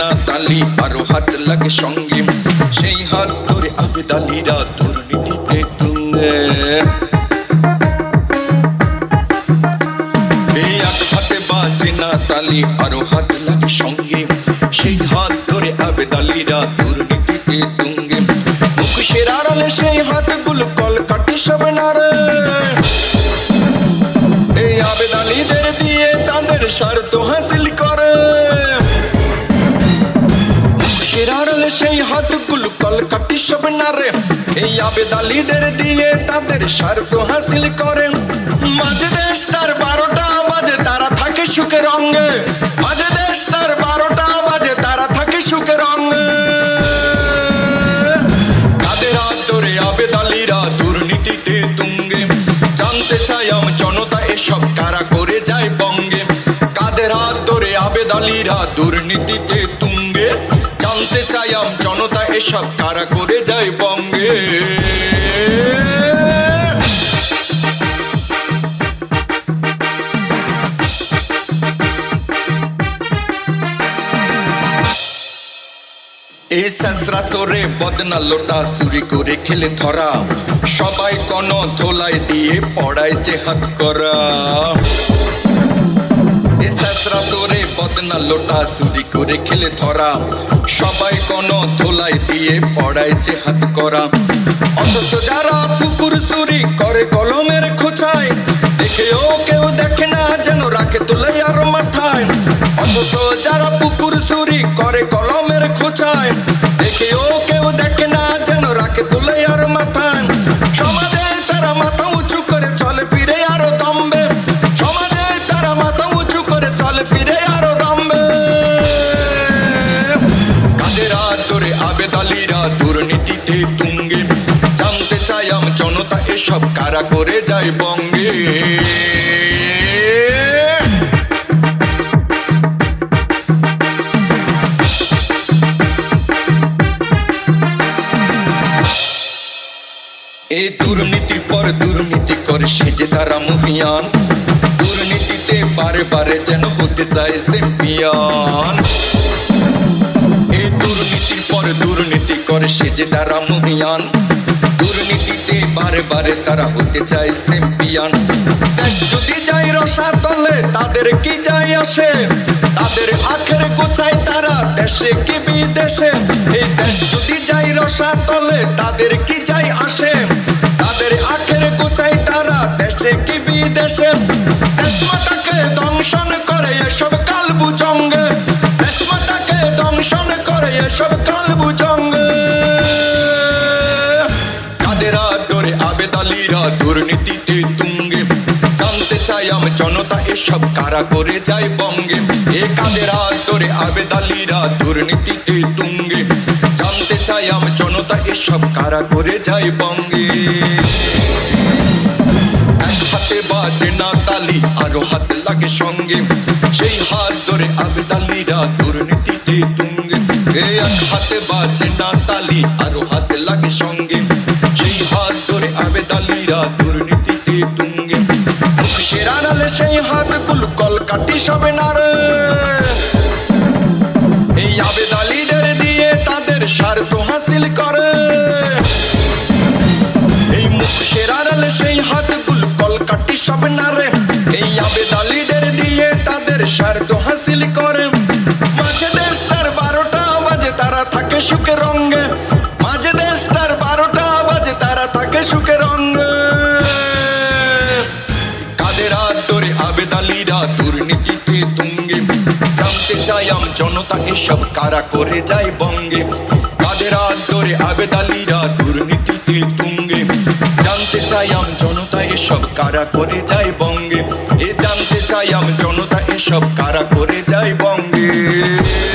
তালি আরও হাত লাগে সঙ্গে। সেই হাত ধরে আবেদালিরা দুর্নীতিতে তুঙ্গে। হাতে বাজে না তালি, আরও হাত লাগে সঙ্গে। সেই হাত ধরে আবেদালিরা দুর্নীতিতে তুঙ্গে। মুখের আড়ালে সেই হাতগুলো কল কাটি সব নারে এই আবেদালিদের দিয়ে তাদের স্বার্থ হাসিল করে। আড়ালে সেই হাতগুলো কল কাটি সব নারে। এই আবেদালিদের দিয়ে তাদের স্বার্থ হাসিল করে। মাঝে দেশ তার বারোটা বাজে, তারা থাকে সুখের অঙ্গে। মাঝে দেশ তার বারোটা বাজে, তারা থাকে হাত ধরে আবেদালিরা দুর্নীতিতে তুঙ্গে। জানতে চাই আম জনতা এসব কারা করে যায় বঙ্গে। কাদের হাত ধরে আবেদালিরা দুর্নীতিতে তুঙ্গে? আম জনতা এসব কারা করে যায় বঙ্গে? এই সাসরা সরে বদনা লোটা চুরি করে খেলে ধরা। সবাই কোন ধোলাই দিয়ে পড়ায় যে হাত করা। এ সাসরা সরে বদনা লোটা চুরি করে খেলে ধরা। সবাই কোন ধোলাই দিয়ে পড়ায় হাত করা। অথচ যারা পুকুর চুরি করে কলমের খোঁচায়, দেখেও কেউ দেখে না যেন রাখে তুলে আর মাথায়। অথচ যারা পুকুর চুরি করে কলমের খোঁচায়, দেখেও কেউ দেখে না যেন রাখে তুলে এসব কারা করে যায় বঙ্গে। এই দুর্নীতির পর দুর্নীতি করে সেজে তারা মুভিয়ান দুর্নীতিতে বারে বারে যেন হতে চায় চ্যাম্পিয়ন এই দুর্নীতির পর দুর্নীতি করে সেজে তারা মুভিয়ান দুর্নীতিতে বারে বারে তারা হতে চায় চ্যাম্পিয়ন দেশ যদি যায় রসা তলে, তাদের কি যায় আসে? তাদের আখের গোছায় তারা দেশে কি বিদেশে? এই দেশ যদি যায় রসা তলে, তাদের কি যায় আসে? তাদের আখের গোছায় তারা দেশে কি বিদেশে? দেশমাতাকে দংশন করে এসব কালবু জঙ্গে। দেশমাতাকে দংশন করে এসব কালবু জঙ্গে। আবেদালিরা দুর্নীতিতে তুঙ্গে। জানতে চাই আম জনতা এসব কারা করে যায় বঙ্গে। এ কাদের হাত ধরে আবেদালিরা দুর্নীতিতে তুঙ্গে। জানতে চাই আম জনতা এসব কারা করে যায় বঙ্গে। এক হাতে বাজে না তালি আরও হাত লাগে সঙ্গে। সেই হাত ধরে আবেদালিরা দুর্নীতিতে তুঙ্গে। এক হাতে বাজে না তালি আরও হাত লাগে সঙ্গে। আবেদালিরা দুর্নীতিতে তুঙ্গে। আড়ালে সেই হাতগুলো কল কাটি সবে না এই আবেদালিদের দিয়ে তাদের স্বার্থ হাসিল করে। এই মুখের আড়ালে সেই হাতগুলো কল কাটি সব নারে এই আবেদালিদের দিয়ে তাদের স্বার্থ হাসিল করে। মাঝে দেশটার বারোটা বাজে, তারা থাকে সুখে রঙ্গে। আবেদালিরা দুর্নীতিতে তুঙ্গে। জানতে চাই আম জনতাকে সব কারা করে যায় বঙ্গে। কাদের হাত ধরে আবেদালিরা দুর্নীতিতে তুঙ্গে। জানতে চাই আম জনতা এসব কারা করে যায় বঙ্গে। এ জানতে চাই আম জনতা এসব কারা করে যায় বঙ্গে।